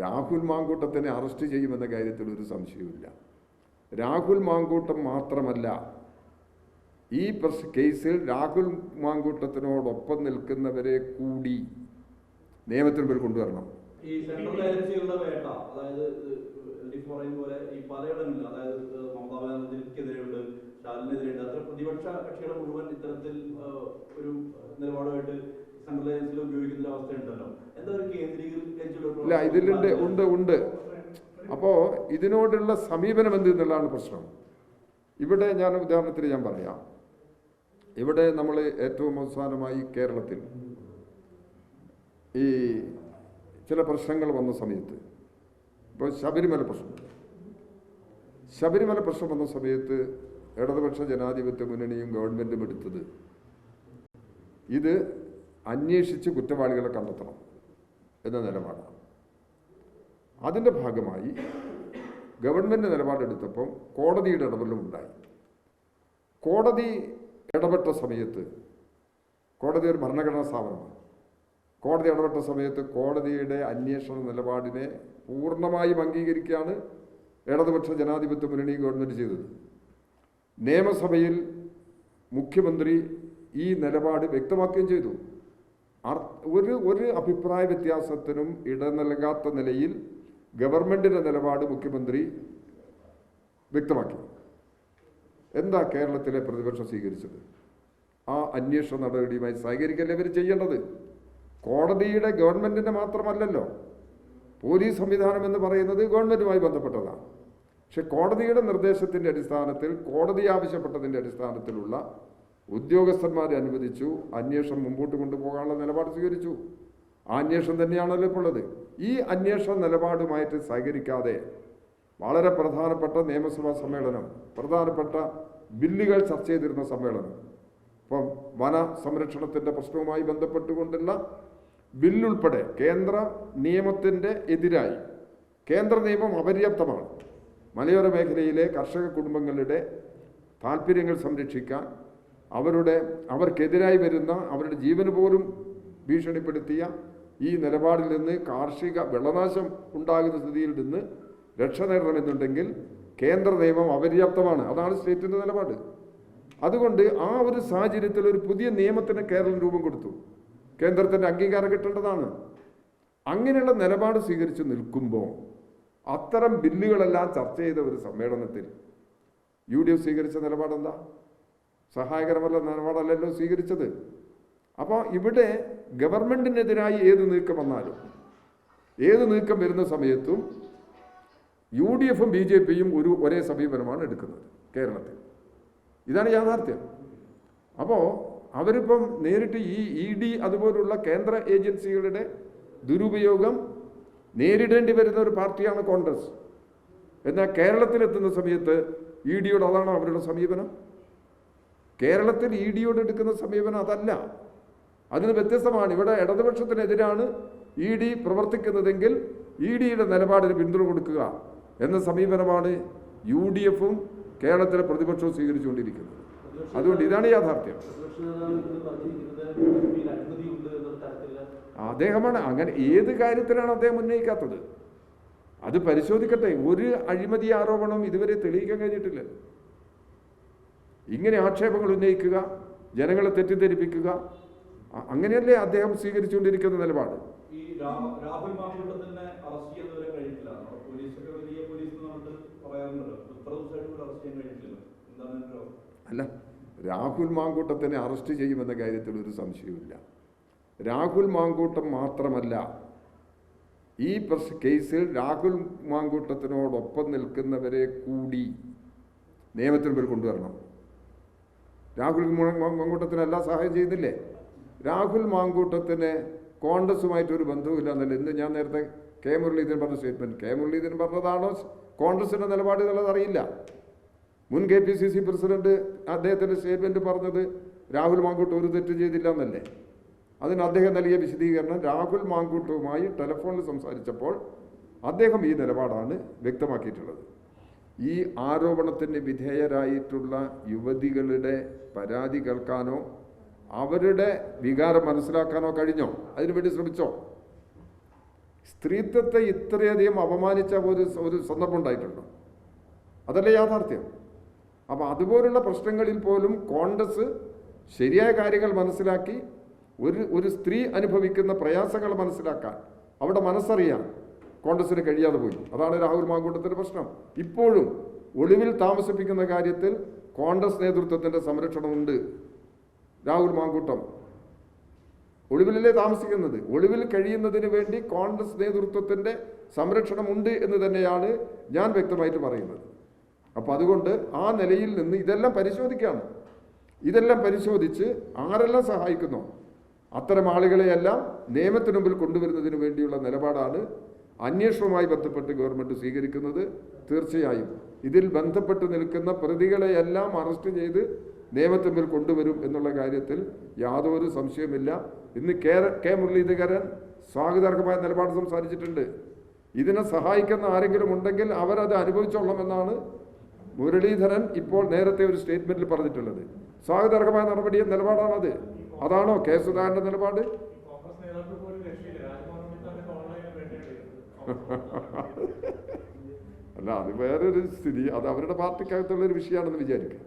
Rahul മാങ്കൂട്ടത്തിനെ arrest ചെയ്യുമെന്ന കാര്യത്തിൽ ഒരു സംശയവുമില്ല. രാഹുൽ മാങ്കൂട്ടം മാത്രമല്ല ഈ കേസിൽ രാഹുൽ മാങ്കൂട്ടത്തിനോടൊപ്പം നിൽക്കുന്നവരെ കൂടി നിയമത്തിന് മുമ്പിൽ കൊണ്ടുവരണം. ഈ സെൻട്രൽ അതായത് പോലെ ഈ അതായത് പ്രതിപക്ഷ കക്ഷികളെ മുഴുവൻ ഇത്തരത്തിൽ ഒരു നിലപാടുമായിട്ട് ഒരു അവസ്ഥയുണ്ടല്ലോ. എന്താ ഒരു ഇല്ല ഇതിലുണ്ട് ഉണ്ട് ഉണ്ട്. അപ്പോൾ ഇതിനോടുള്ള സമീപനം എന്ത് എന്നുള്ളതാണ് പ്രശ്നം. ഇവിടെ ഞാൻ ഉദാഹരണത്തിന് ഞാൻ പറയാം. ഇവിടെ നമ്മൾ ഏറ്റവും അവസാനമായി കേരളത്തിൽ ഈ ചില പ്രശ്നങ്ങൾ വന്ന സമയത്ത് ഇപ്പോൾ ശബരിമല പ്രശ്നം. ശബരിമല പ്രശ്നം വന്ന സമയത്ത് ഇടതുപക്ഷ ജനാധിപത്യ മുന്നണിയും ഗവൺമെന്റും എടുത്തത് ഇത് അന്വേഷിച്ച് കുറ്റവാളികളെ കണ്ടെത്തണം എന്ന നിലപാടാണ്. അതിന്റെ ഭാഗമായി ഗവൺമെന്റ് നിലപാടെടുത്തപ്പം കോടതിയുടെ ഇടപെടലും ഉണ്ടായി. കോടതി ഇടപെട്ട സമയത്ത് കോടതി ഒരു ഭരണഘടനാ സ്ഥാപനമാണ്. കോടതി ഇടപെട്ട സമയത്ത് കോടതിയുടെ അന്വേഷണ നിലപാടിനെ പൂർണമായും അംഗീകരിക്കുകയാണ് ഇടതുപക്ഷ ജനാധിപത്യ മുന്നണി ഗവൺമെന്റ് ചെയ്തത്. നിയമസഭയിൽ മുഖ്യമന്ത്രി ഈ നിലപാട് വ്യക്തമാക്കുകയും ചെയ്തു. ഒരു ഒരു അഭിപ്രായ വ്യത്യാസത്തിനും ഇട നൽകാത്ത നിലയിൽ ഗവൺമെന്റിന്റെ നിലപാട് മുഖ്യമന്ത്രി വ്യക്തമാക്കി. എന്താ കേരളത്തിലെ പ്രതിപക്ഷം സ്വീകരിച്ചത്? ആ അന്വേഷണ നടപടിയുമായി സഹകരിക്കല്ലേ ഇവർ ചെയ്യേണ്ടത്? കോടതിയുടെ ഗവൺമെന്റിന്റെ മാത്രമല്ലല്ലോ. പോലീസ് സംവിധാനം എന്ന് പറയുന്നത് ഗവൺമെന്റുമായി ബന്ധപ്പെട്ടതാണ് പക്ഷെ കോടതിയുടെ നിർദ്ദേശത്തിന്റെ അടിസ്ഥാനത്തിൽ കോടതി ആവശ്യപ്പെട്ടതിന്റെ അടിസ്ഥാനത്തിലുള്ള ഉദ്യോഗസ്ഥന്മാരെ അനുവദിച്ചു അന്വേഷണം മുമ്പോട്ട് കൊണ്ടുപോകാനുള്ള നിലപാട് സ്വീകരിച്ചു. ആ അന്വേഷണം തന്നെയാണല്ലോ ഇപ്പോൾ ഉള്ളത്. ഈ അന്വേഷണ നിലപാടുമായിട്ട് സഹകരിക്കാതെ വളരെ പ്രധാനപ്പെട്ട നിയമസഭാ സമ്മേളനം പ്രധാനപ്പെട്ട ബില്ലുകൾ ചർച്ച ചെയ്തിരുന്ന സമ്മേളനം ഇപ്പം വന സംരക്ഷണത്തിന്റെ പ്രശ്നവുമായി ബന്ധപ്പെട്ടുകൊണ്ടുള്ള ബില്ലുൾപ്പെടെ കേന്ദ്ര നിയമത്തിന്റെ എതിരായി കേന്ദ്ര നിയമം അപര്യാപ്തമാണ്. മലയോര മേഖലയിലെ കർഷക കുടുംബങ്ങളുടെ താല്പര്യങ്ങൾ സംരക്ഷിക്കാൻ അവരുടെ അവർക്കെതിരായി വരുന്ന അവരുടെ ജീവന് പോലും ഭീഷണിപ്പെടുത്തിയ ഈ നിലപാടിൽ നിന്ന് കാർഷിക വെള്ളനാശം ഉണ്ടാകുന്ന സ്ഥിതിയിൽ നിന്ന് രക്ഷ നേടണമെന്നുണ്ടെങ്കിൽ കേന്ദ്ര നിയമം അപര്യാപ്തമാണ്. അതാണ് സ്റ്റേറ്റിന്റെ നിലപാട്. അതുകൊണ്ട് ആ ഒരു സാഹചര്യത്തിൽ ഒരു പുതിയ നിയമത്തിന് കേരളം രൂപം കൊടുത്തു. കേന്ദ്രത്തിന്റെ അംഗീകാരം കിട്ടേണ്ടതാണ്. അങ്ങനെയുള്ള നിലപാട് സ്വീകരിച്ച് നിൽക്കുമ്പോൾ അത്തരം ബില്ലുകളെല്ലാം ചർച്ച ചെയ്ത ഒരു സമ്മേളനത്തിൽ യു ഡി എഫ് സ്വീകരിച്ച നിലപാടെന്താ? സഹായകരമല്ല നിലപാടല്ലല്ലോ സ്വീകരിച്ചത്. അപ്പോൾ ഇവിടെ ഗവൺമെന്റിനെതിരായി ഏത് നീക്കം വന്നാലും ഏത് നീക്കം വരുന്ന സമയത്തും യു ഡി എഫും ബി ജെ പിയും ഒരു ഒരേ സമീപനമാണ് എടുക്കുന്നത് കേരളത്തിൽ. ഇതാണ് യാഥാർത്ഥ്യം. അപ്പോൾ അവരിപ്പം നേരിട്ട് ഈ ഇ ഡി അതുപോലുള്ള കേന്ദ്ര ഏജൻസികളുടെ ദുരുപയോഗം നേരിടേണ്ടി വരുന്ന ഒരു പാർട്ടിയാണ് കോൺഗ്രസ്. എന്നാൽ കേരളത്തിലെത്തുന്ന സമയത്ത് ഇ ഡിയോട് അതാണോ അവരുടെ സമീപനം? കേരളത്തിൽ ഇ ഡിയോട് എടുക്കുന്ന സമീപനം അതല്ല. അതിന് വ്യത്യസ്തമാണ്. ഇവിടെ ഇടതുപക്ഷത്തിനെതിരാണ് ഇ ഡി പ്രവർത്തിക്കുന്നതെങ്കിൽ ഇ ഡിയുടെ നിലപാടിന് പിന്തുണ കൊടുക്കുക എന്ന സമീപനമാണ് യു ഡി എഫും കേരളത്തിലെ പ്രതിപക്ഷവും സ്വീകരിച്ചുകൊണ്ടിരിക്കുന്നത്. അതുകൊണ്ട് ഇതാണ് യാഥാർത്ഥ്യം. അദ്ദേഹമാണ് അങ്ങനെ ഏത് കാര്യത്തിലാണ് അദ്ദേഹം ഉന്നയിക്കാത്തത്? അത് പരിശോധിക്കട്ടെ. ഒരു അഴിമതി ആരോപണം ഇതുവരെ തെളിയിക്കാൻ കഴിഞ്ഞിട്ടില്ല. ഇങ്ങനെ ആക്ഷേപങ്ങൾ ഉന്നയിക്കുക ജനങ്ങളെ തെറ്റിദ്ധരിപ്പിക്കുക അങ്ങനെയല്ലേ അദ്ദേഹം സ്വീകരിച്ചുകൊണ്ടിരിക്കുന്ന നിലപാട്? അല്ല രാഹുൽ മാങ്കൂട്ടത്തിനെ അറസ്റ്റ് ചെയ്യുമെന്ന കാര്യത്തിൽ ഒരു സംശയവുമില്ല. രാഹുൽ മാങ്കൂട്ടം മാത്രമല്ല ഈ കേസിൽ രാഹുൽ മാങ്കൂട്ടത്തിനോടൊപ്പം നിൽക്കുന്നവരെ കൂടി നിയമത്തിന് മുമ്പിൽ കൊണ്ടുവരണം. രാഹുൽ മാങ്കൂട്ടത്തിന് എല്ലാ സഹായം ചെയ്യുന്നില്ലേ രാഹുൽ മാങ്കൂട്ടത്തിന് കോൺഗ്രസുമായിട്ട് ഒരു ബന്ധവുമില്ല എന്നല്ല. ഇന്ന് ഞാൻ നേരത്തെ കെ മുരളീധരൻ പറഞ്ഞ സ്റ്റേറ്റ്മെന്റ് കെ മുരളീധരൻ പറഞ്ഞതാണോ കോൺഗ്രസിന്റെ നിലപാട് എന്നുള്ളത് അറിയില്ല. മുൻ K P C C president അദ്ദേഹത്തിന്റെ സ്റ്റേറ്റ്മെന്റ് പറഞ്ഞത് രാഹുൽ മാങ്കൂട്ട് ഒരു തെറ്റ് ചെയ്തില്ല എന്നല്ലേ? അതിന് അദ്ദേഹം നൽകിയ വിശദീകരണം രാഹുൽ മാങ്കൂട്ടുമായി ടെലഫോണിൽ സംസാരിച്ചപ്പോൾ അദ്ദേഹം ഈ നിലപാടാണ് വ്യക്തമാക്കിയിട്ടുള്ളത്. ഈ ആരോപണത്തിന് വിധേയരായിട്ടുള്ള യുവതികളുടെ പരാതി കേൾക്കാനോ അവരുടെ വികാരം മനസ്സിലാക്കാനോ കഴിഞ്ഞോ? അതിനുവേണ്ടി ശ്രമിച്ചോ? സ്ത്രീത്വത്തെ ഇത്രയധികം അപമാനിച്ച ഒരു ഒരു സന്ദർഭം ഉണ്ടായിട്ടുണ്ടോ? അതല്ലേ യാഥാർത്ഥ്യം. അപ്പോൾ അതുപോലുള്ള പ്രശ്നങ്ങളിൽ പോലും കോൺഗ്രസ് ശരിയായ കാര്യങ്ങൾ മനസ്സിലാക്കി ഒരു ഒരു സ്ത്രീ അനുഭവിക്കുന്ന പ്രയാസങ്ങൾ മനസ്സിലാക്കാൻ അവിടെ മനസ്സറിയാൻ കോൺഗ്രസിന് കഴിയാതെ പോയി. അതാണ് രാഹുൽ മാങ്കൂട്ടത്തിന്റെ പ്രശ്നം. ഇപ്പോഴും ഒളിവിൽ താമസിപ്പിക്കുന്ന കാര്യത്തിൽ കോൺഗ്രസ് നേതൃത്വത്തിന്റെ സംരക്ഷണമുണ്ട്. രാഹുൽ മാങ്കൂട്ടം. ഒളിവിലല്ലേ താമസിക്കുന്നത്? ഒളിവിൽ കഴിയുന്നതിന് വേണ്ടി കോൺഗ്രസ് നേതൃത്വത്തിന്റെ സംരക്ഷണമുണ്ട് എന്ന് തന്നെയാണ് ഞാൻ വ്യക്തമായിട്ട് പറയുന്നത്. അപ്പോൾ അതുകൊണ്ട് ആ നിലയിൽ നിന്ന് ഇതെല്ലാം പരിശോധിക്കുകയാണ് ഇതെല്ലാം പരിശോധിച്ച് ആരെല്ലാം സഹായിക്കുന്നു? അത്തരം ആളുകളെയെല്ലാം നിയമത്തിനുമ്പിൽ കൊണ്ടുവരുന്നതിന് വേണ്ടിയുള്ള നിലപാടാണ് അന്വേഷണവുമായി ബന്ധപ്പെട്ട് ഗവൺമെന്റ് സ്വീകരിക്കുന്നത് തീർച്ചയായും. ഇതിൽ ബന്ധപ്പെട്ട് നിൽക്കുന്ന പ്രതികളെയെല്ലാം അറസ്റ്റ് ചെയ്ത് നിയമത്തിൽ കൊണ്ടുവരും എന്നുള്ള കാര്യത്തിൽ യാതൊരു സംശയമില്ല ഇന്ന് കെ കെ മുരളീധരൻ സ്വാഗതാർഹമായ നിലപാട് സംസാരിച്ചിട്ടുണ്ട്. ഇതിനെ സഹായിക്കുന്ന ആരെങ്കിലും ഉണ്ടെങ്കിൽ അവരത് അനുഭവിച്ചോളണമെന്നാണ് മുരളീധരൻ ഇപ്പോൾ നേരത്തെ ഒരു സ്റ്റേറ്റ്മെന്റിൽ പറഞ്ഞിട്ടുള്ളത്. സ്വാഗതാർഹമായ നടപടിയും നിലപാടാണത്. അതാണോ കെ സുധാകരന്റെ നിലപാട്? അല്ല അത് വേറൊരു സ്ഥിതി. അത് അവരുടെ പാർട്ടിക്കകത്തുള്ള ഒരു വിഷയമാണെന്ന് വിചാരിക്കുക